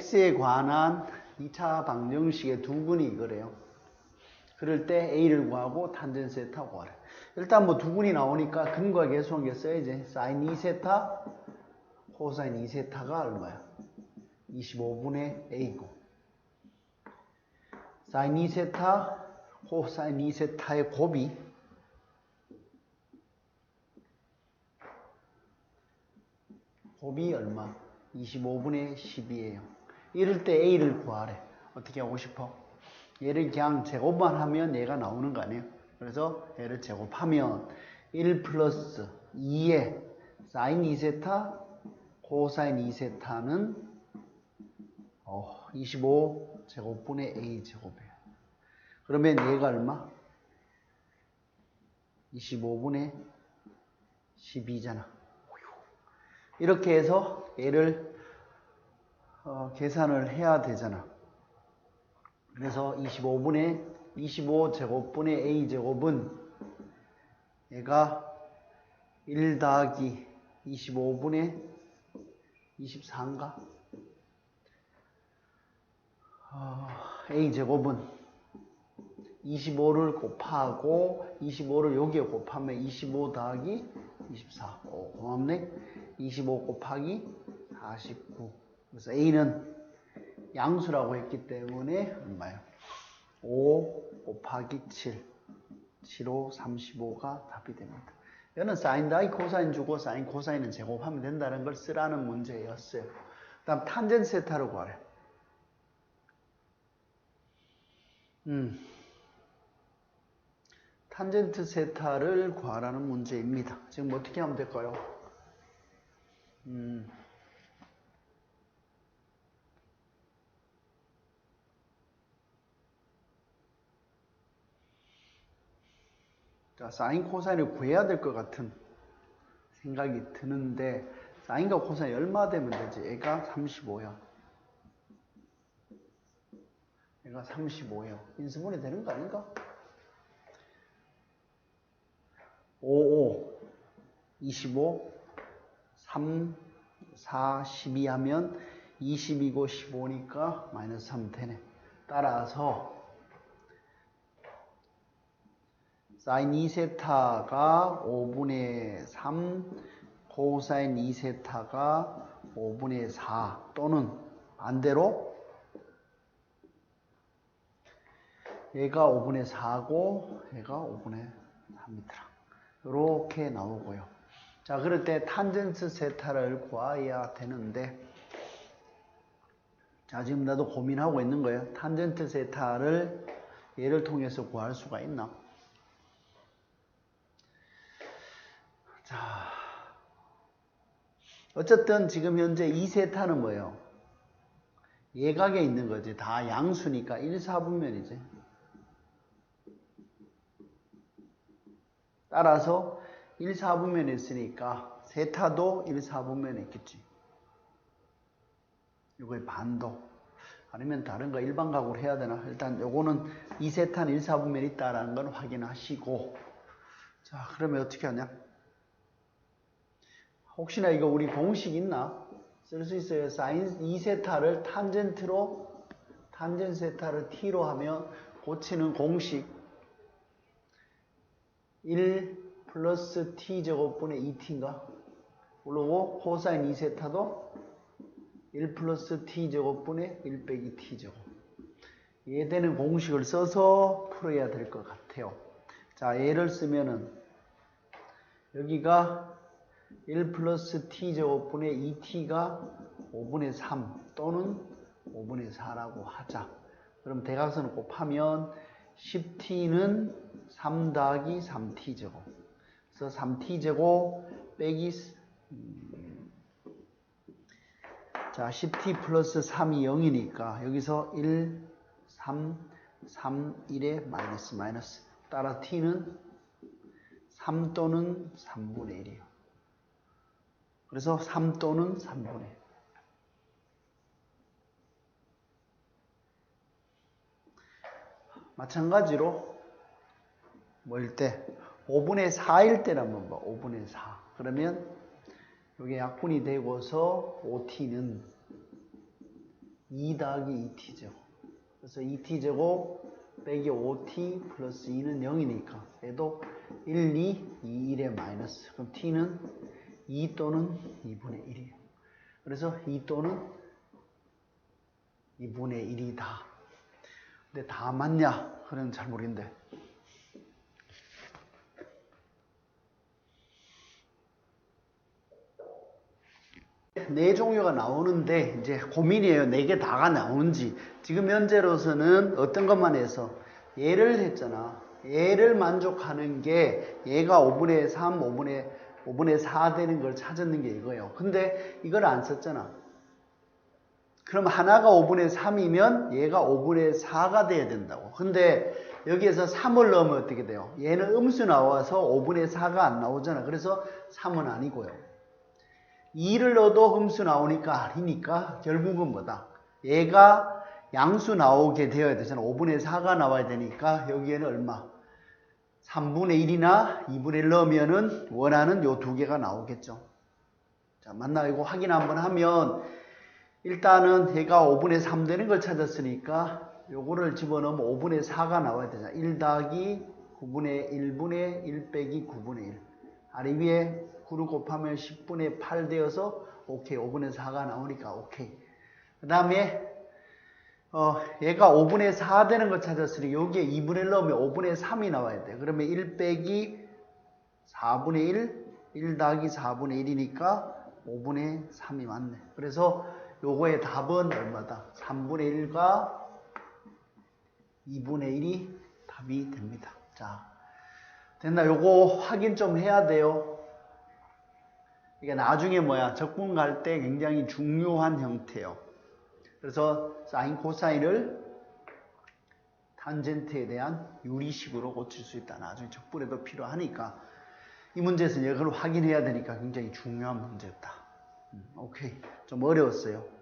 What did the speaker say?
x에 관한 2차 방정식의 두근이 이거래요. 그럴 때 a를 구하고 탄젠 세타 구하래. 일단 뭐 두근이 나오니까 근과 계수한 게 써야지. 사인 2세타, 코사인 2세타가 얼마야? 25분의 a고. 사인 2세타, 코사인 2세타의 곱이 곱이 얼마? 25분의 10이에요. 이럴 때 a를 구하래. 어떻게 하고 싶어? 얘를 그냥 제곱만 하면 얘가 나오는 거 아니에요? 그래서 얘를 제곱하면 1 플러스 2에 사인 2세타, 코사인 2세타는 어, 25 제곱분의 a 제곱이에요. 그러면 얘가 얼마? 25분의 12잖아. 이렇게 해서 얘를 어, 계산을 해야 되잖아. 그래서 25분의 25 제곱분의 a 제곱은 얘가 1 더하기 25분의 24인가? 어, a 제곱은 25를 곱하고 25를 여기에 곱하면 25 더하기 24. 오, 고맙네. 25 곱하기 49. 그래서 a는 양수라고 했기 때문에 얼마요? 5 곱하기 7. 7호 35가 답이 됩니다. 이거는 사인 다이 코사인 주고 사인 코사인은 제곱하면 된다는 걸 쓰라는 문제였어요. 그 다음 탄젠 세타로 구하래. 음. 탄젠트 세타를 구하라는 문제입니다. 지금 어떻게 하면 될까요? 음. 자, 사인 코사인을 구해야 될 것 같은 생각이 드는데 사인과 코사인이 얼마 되면 되지? 얘가 35야. 얘가 35야. 인수분해 되는 거 아닌가? 5, 5, 25, 3, 4, 12 하면 20이고 15니까 마이너스 3 되네. 따라서 사인 2세타가 5분의 3, 코사인 2세타가 5분의 4 또는 반대로 얘가 5분의 4고 얘가 5분의 3이더라. 이렇게 나오고요. 자, 그럴 때 탄젠스 세타를 구해야 되는데 자, 지금 나도 고민하고 있는 거예요. 탄젠트 세타를 얘를 통해서 구할 수가 있나? 어쨌든 지금 현재 2세타는 뭐예요? 예각에 있는 거지. 다 양수니까 1, 4분면이지. 따라서 1, 4분면에 있으니까 세타도 1, 4분면에 있겠지. 이거의 반도. 아니면 다른 거 일반 각으로 해야 되나? 일단 요거는 2세타는 1, 4분면에 있다라는 건 확인하시고 자, 그러면 어떻게 하냐? 혹시나 이거 우리 공식 있나? 쓸 수 있어요. 사인 2세타를 탄젠트로 탄젠 세타를 t로 하면 고치는 공식 1 플러스 t 제곱분의 2t인가? 그리고 코사인 2세타도 1 플러스 t 제곱분의 1 빼기 t 제곱. 이해되는 공식을 써서 풀어야 될 것 같아요. 자, 얘를 쓰면은 여기가 1 플러스 t 제곱분의 2t가 5분의 3 또는 5분의 4라고 하자. 그럼 대각선을 곱하면 10t는 3 더하기 3t 제곱. 그래서 3t 제곱 빼기 음, 자 10t 플러스 3이 0이니까 여기서 1, 3, 3, 1에 마이너스 마이너스. 따라 t는 3 또는 3분의 1이에요. 그래서 3 또는 3분의 1. 마찬가지로 뭐일 때 5분의 4일 때라면 뭐 5분의 4 그러면 이게 약분이 되고서 5t는 2 더하기 2t제곱. 그래서 2t제곱 빼기 5t 플러스 2는 0이니까 얘도 1, 2, 2, 1의 마이너스. 그럼 t는 2 또는 2분의 1이에요. 그래서 2 또는 2분의 1이다. 근데 다 맞냐? 그건 잘 모르겠는데. 네 종류가 나오는데 이제 고민이에요. 네 개 다가 나오는지. 지금 현재로서는 어떤 것만 해서 얘를 했잖아. 얘를 만족하는 게 얘가 5분의 3, 5분의 5분의 4 되는 걸 찾았는 게 이거예요. 근데 이걸 안 썼잖아. 그럼 하나가 5분의 3이면 얘가 5분의 4가 돼야 된다고. 근데 여기에서 3을 넣으면 어떻게 돼요? 얘는 음수 나와서 5분의 4가 안 나오잖아. 그래서 3은 아니고요. 2를 넣어도 음수 나오니까 아니니까 결국은 뭐다? 얘가 양수 나오게 되어야 되잖아. 5분의 4가 나와야 되니까 여기에는 얼마? 3분의 1이나 2분의 1 넣으면은 원하는 요 두 개가 나오겠죠. 자, 맞나? 이거 확인 한번 하면 일단은 얘가 5분의 3 되는 걸 찾았으니까 요거를 집어넣으면 5분의 4가 나와야 되잖아. 1 더하기 9분의 1분의 1 빼기 9분의 1. 아래 위에 9를 곱하면 10분의 8 되어서 오케이 5분의 4가 나오니까 오케이 그 다음에 어, 얘가 5분의 4 되는 걸 찾았으니 여기에 2분의 1 넣으면 5분의 3이 나와야 돼. 그러면 1 빼기 4분의 1 1 더하기 4분의 1이니까 5분의 3이 맞네. 그래서 요거의 답은 얼마다? 3분의 1과 2분의 1이 답이 됩니다. 자 됐나? 요거 확인 좀 해야 돼요. 이게 나중에 뭐야? 적분 갈 때 굉장히 중요한 형태예요. 그래서 사인 코사인을 탄젠트에 대한 유리식으로 고칠 수 있다. 나중에 적분에도 필요하니까 이 문제에서 이걸 확인해야 되니까 굉장히 중요한 문제였다. 음, 오케이 좀 어려웠어요.